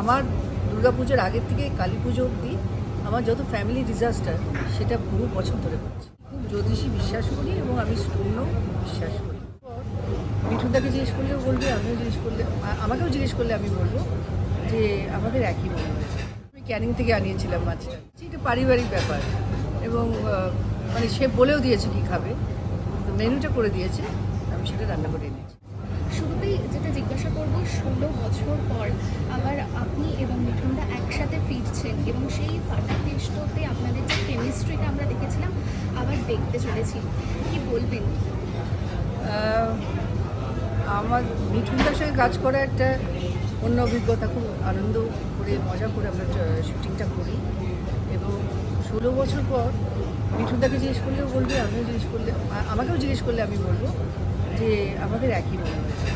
আমার দুর্গাপুজোর আগের থেকে কালী পুজো অবধি আমার যত ফ্যামিলি ডিজাস্টার সেটা বহু বছর ধরে করছে খুব জ্যোতিষী বিশ্বাস করি এবং আমি স্টোনও বিশ্বাস করি। মিঠুনদাকে জিজ্ঞেস করলেও বলবে, আমিও জিজ্ঞেস করলে আমাকেও জিজ্ঞেস করলে আমি বলব যে আমাদের একই মনে হয়েছে। আমি ক্যানিং থেকে আনিয়েছিলাম মাছটা। এটা পারিবারিক ব্যাপার। এবং মানে সে বলেও দিয়েছে কি খাবে। তো মেনুটা করে দিয়েছে, আমি সেটা রান্না করে এনেছি। শুরুতেই জিজ্ঞাসা করব ষোলো বছর পর আবার আপনি এবং মিঠুনদা একসাথে ফিরছেন এবং সেই ফাটা কেষ্টতে আপনাদের যে কেমিস্ট্রিটা আমরা দেখেছিলাম, আবার দেখতে চলেছি। কি বলবেন? আমার মিঠুনদার সঙ্গে কাজ করা একটা অন্য অভিজ্ঞতা, খুব আনন্দ করে, মজা করে আমরা শুটিংটা করি। এবং ষোলো বছর পর মিঠুনদাকে জিজ্ঞেস করলেও বলবে, আমিও জিজ্ঞেস করলে আমাকেও জিজ্ঞেস করলে আমি বলব যে আমাদের একই মনে হয়েছে।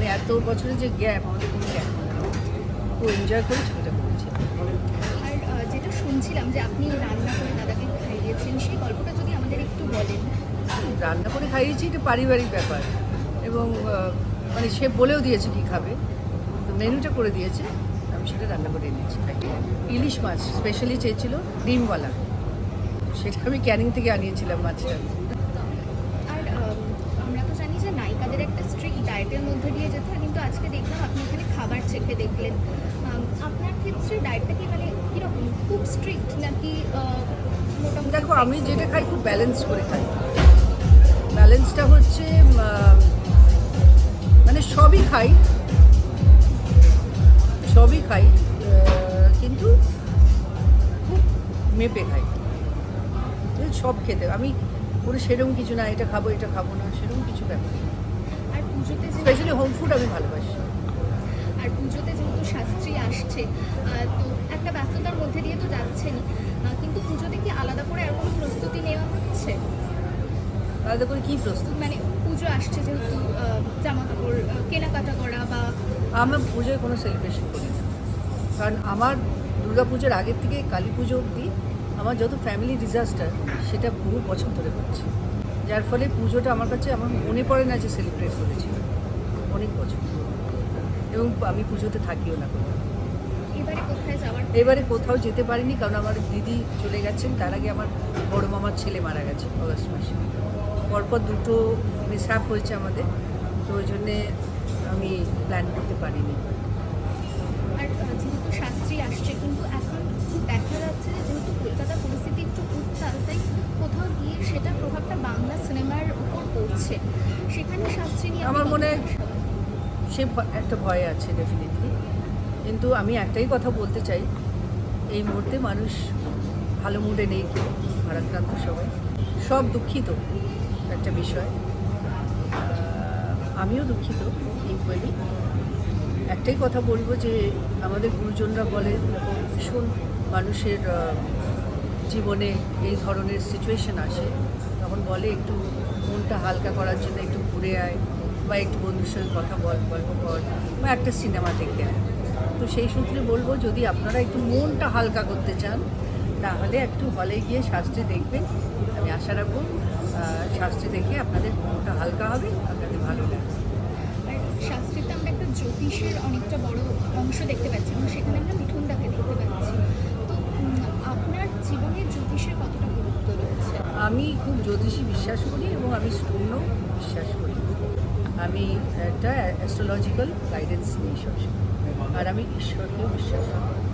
মানে এত বছরের যে গ্যাপ আমাদের কোনো গ্যাপ খুব এনজয় করে ছবিটা করেছি। আর যেটা শুনছিলাম যে আপনি রান্না করে দাদাকে খাইয়েছেন সেই গল্পটা যদি আমাদের একটু বলেন। রান্না করে খাইয়েছি এটা পারিবারিক ব্যাপার। এবং মানে সে বলেও দিয়েছে কি খাবে। তো মেনুটা করে দিয়েছে আমি সেটা রান্না করে এনেছি। ইলিশ মাছ স্পেশালি চেয়েছিল ডিমওয়ালা। সেটা আমি ক্যানিং থেকে আনিয়েছিলাম মাছটা। স্ট্রিক্ট নাকি দেখো আমি যেটা খাই খুব ব্যালেন্স করে খাই। ব্যালেন্সটা হচ্ছে মানে সবই খাই। সবই খাই কিন্তু খুব মেপে খাই। সব খেতে আমি পুরো সেরকম কিছু না এটা খাব এটা খাব না সেরকম কিছু ব্যাপার আর পুজোতে স্পেশালি হোম ফুড আমি ভালোবাসি। আর পুজোতে যেহেতু শাস্ত্রী আসছে আলাদা করে কি প্রস্তুত? মানে পুজো আসছে যেহেতু জামা কাপড় কেনাকাটা করা বা আমরা পুজোয় কোনো সেলিব্রেশন করি না। কারণ আমার দুর্গা পুজোর আগের থেকে কালী পুজো অবধি আমার যত ফ্যামিলি ডিজাস্টার সেটা বহু পছন্দ ধরে করছে যার ফলে পুজোটা আমার কাছে আমার মনে পড়ে না যে সেলিব্রেট করেছি। অনেক পছন্দ এবং আমি পুজোতে থাকিও না কোনো। এবারে এবারে কোথাও যেতে পারিনি কারণ আমার দিদি চলে গেছেন। তার আগে আমার বড় মামার ছেলে মারা গেছে অগস্ট মাসে। পরপর দুটো মিসহ্যাপ হয়েছে আমাদের তো ওই জন্যে আমি প্ল্যান করতে পারিনি। আর যেহেতু শাস্ত্রী আসছে কিন্তু এখন দেখা যাচ্ছে যে যেহেতু কলকাতার পরিস্থিতি একটু উত্তাল তাই কোথাও গিয়ে সেটার প্রভাবটা বাংলা সিনেমার উপর পড়ছে। সেখানে শাস্ত্রী নিয়ে আমার মনে হয় সে একটা ভয় আছে ডেফিনেটলি কিন্তু আমি একটাই কথা বলতে চাই এই মুহূর্তে মানুষ ভালো মুডে নেই কেউ ভারাক্রান্ত সবাই। সব দুঃখিত। একটা বিষয়। আমিও দুঃখিত ইকুয়ালি একটাই কথা বলব যে, আমাদের গুরুজনরা বলে, ভীষণ মানুষের জীবনে এই ধরনের সিচুয়েশন আসে। তখন বলে, একটু মনটা হালকা করার জন্য একটু ঘুরে আয়, বা একটু বন্ধুর সঙ্গে কথা বল, গল্প কর, বা একটা সিনেমা দেখে আয়। তো সেই সূত্রে বলব, যদি আপনারা একটু মনটা হালকা করতে চান, তাহলে একটু হলে গিয়ে শাস্ত্রী দেখবেন। আমি আশা রাখব শাস্ত্রী দেখে আপনাদের মনটা হালকা হবে আপনাদের ভালো লাগবে। শাস্ত্রীতে আমরা একটা জ্যোতিষের অনেকটা বড় অংশ দেখতে পাচ্ছি এবং সেখানে আমরা মিঠুনদাকে দেখতে পাচ্ছি। তো আপনার জীবনে জ্যোতিষের কতটা গুরুত্ব রয়েছে? আমি খুব জ্যোতিষী বিশ্বাস করি এবং আমি স্টোনও বিশ্বাস করি। আমি একটা অ্যাস্ট্রোলজিক্যাল গাইডেন্স নিই সবসময়। আর আমি ঈশ্বরকেও বিশ্বাস করি।